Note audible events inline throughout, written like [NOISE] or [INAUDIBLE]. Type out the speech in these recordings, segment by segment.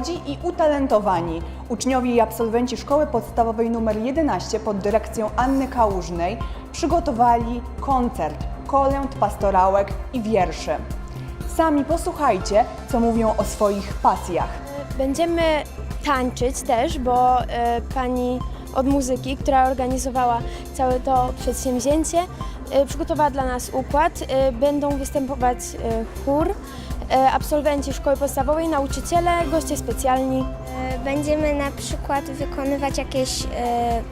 młodzi i utalentowani. Uczniowie i absolwenci szkoły podstawowej nr 11 pod dyrekcją Anny Kałużnej przygotowali koncert, kolęd, pastorałek i wiersze. Sami posłuchajcie, co mówią o swoich pasjach. Będziemy tańczyć też, bo e, pani od muzyki, która organizowała całe to przedsięwzięcie, e, przygotowała dla nas układ. E, będą występować e, chór, absolwenci szkoły podstawowej, nauczyciele, goście specjalni. E, Będziemy na przykład wykonywać jakieś e,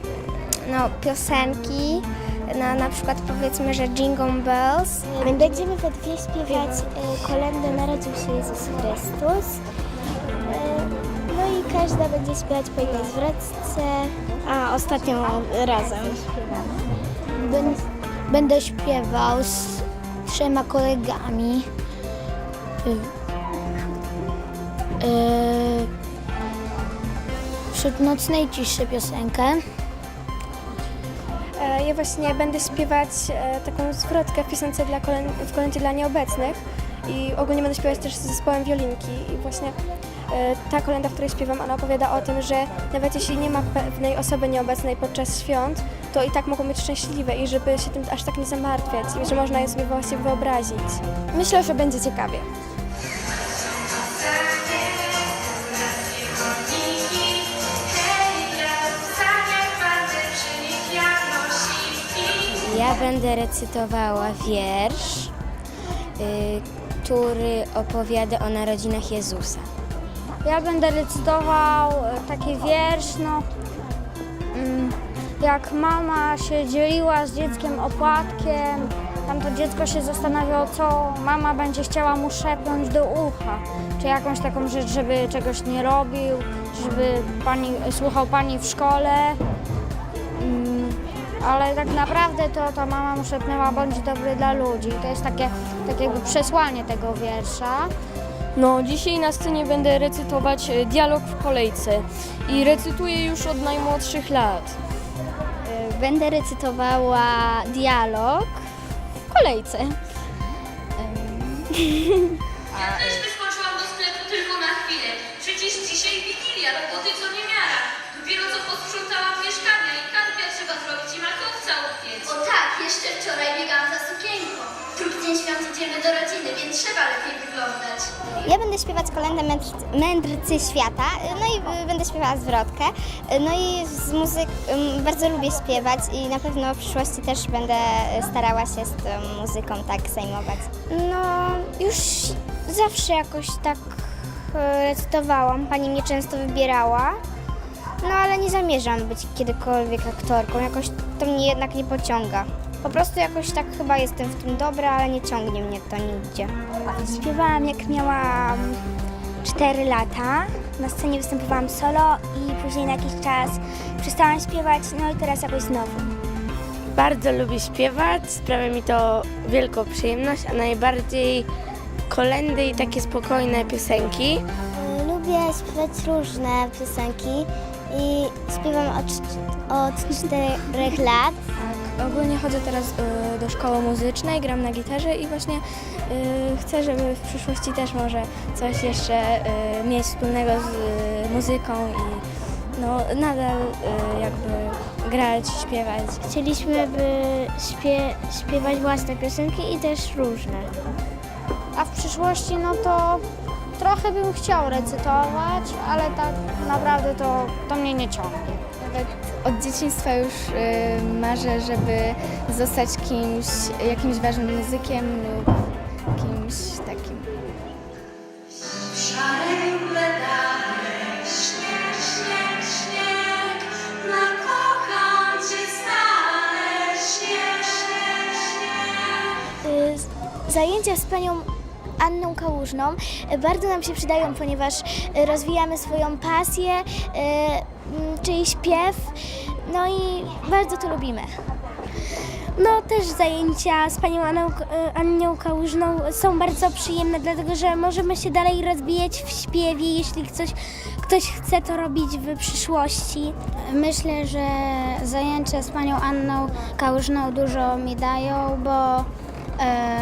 no, piosenki, na, na przykład powiedzmy, że Jingle Bells. Będziemy we dwie śpiewać e, kolendę Narodził się Jezus Chrystus. E, No i każda będzie śpiewać po jednej zwrotce. A ostatnią razem. Będę śpiewał z trzema kolegami. Wśród nocnej ciszy piosenkę. E, Ja właśnie będę śpiewać e, taką zwrotkę w piosence dla kolen- w kolędzie dla nieobecnych i ogólnie będę śpiewać też z zespołem wiolinki i właśnie e, ta kolenda, w której śpiewam, ona opowiada o tym, że nawet jeśli nie ma pewnej osoby nieobecnej podczas świąt, to i tak mogą być szczęśliwe i żeby się tym aż tak nie zamartwiać i że można je sobie właśnie wyobrazić. Myślę, że będzie ciekawie. Ja będę recytowała wiersz, y, który opowiada o narodzinach Jezusa. Ja będę recytował e, taki wiersz, no, mm, jak mama się dzieliła z dzieckiem opłatkiem, tam to dziecko się zastanawiało, co mama będzie chciała mu szepnąć do ucha. Czy jakąś taką rzecz, żeby czegoś nie robił, żeby pani, słuchał pani w szkole. Ale tak naprawdę to ta mama mu szepnęła, bądź dobry dla ludzi. To jest takie, takie jakby przesłanie tego wiersza. No, dzisiaj na scenie będę recytować e, dialog w kolejce i recytuję już od najmłodszych lat. Będę recytowała dialog w kolejce. [LAUGHS] wczoraj biegałam za sukienką. Drugi dzień świąt idziemy do rodziny, więc trzeba lepiej wyglądać. Ja będę śpiewać kolędę mędrcy, mędrcy świata, no i y, będę śpiewała zwrotkę. Y, No i z muzyk bardzo lubię śpiewać i na pewno w przyszłości też będę y, starała się z tą muzyką tak zajmować. No, już zawsze jakoś tak recytowałam, pani mnie często wybierała. No ale nie zamierzam być kiedykolwiek aktorką, jakoś to mnie jednak nie pociąga. Po prostu jakoś tak chyba jestem w tym dobra, ale nie ciągnie mnie to nigdzie. Śpiewałam jak miałam 4 lata. Na scenie występowałam solo i później na jakiś czas przestałam śpiewać, no i teraz jakoś znowu. Bardzo lubię śpiewać, sprawia mi to wielką przyjemność, a najbardziej kolendy i takie spokojne piosenki. Lubię śpiewać różne piosenki i śpiewam od, od 4 lat. Ogólnie chodzę teraz y, do szkoły muzycznej, gram na gitarze i właśnie y, chcę, żeby w przyszłości też może coś jeszcze y, mieć wspólnego z y, muzyką i no, nadal y, jakby grać, śpiewać. Chcieliśmy by śpie, śpiewać własne piosenki i też różne. A w przyszłości, no to trochę bym chciał recytować, ale tak naprawdę to, to mnie nie ciągnie. Od dzieciństwa już y, marzę, żeby zostać kimś, jakimś ważnym muzykiem lub kimś takim. Zajęcia z panią Anną Kałużną bardzo nam się przydają, ponieważ rozwijamy swoją pasję, mm, czyli śpiew, no i bardzo to lubimy. No też zajęcia z panią Anną, y, Anną Kałużną są bardzo przyjemne, dlatego że możemy się dalej rozwijać w śpiewie, jeśli ktoś, ktoś chce to robić w przyszłości. Myślę, że zajęcia z panią Anną Kałużną dużo mi dają, bo e,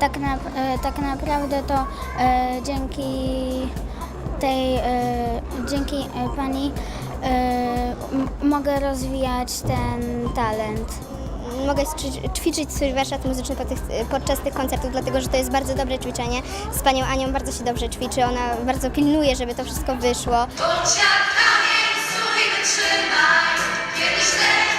tak, na, e, tak naprawdę to e, dzięki tej, e, dzięki pani e, mogę rozwijać ten talent. Mogę ćwi- ćwiczyć swój warsztat muzyczny podczas tych koncertów, dlatego że to jest bardzo dobre ćwiczenie. Z panią Anią bardzo się dobrze ćwiczy, ona bardzo pilnuje, żeby to wszystko wyszło. Bądź jak kamień, stój, wytrzymaj.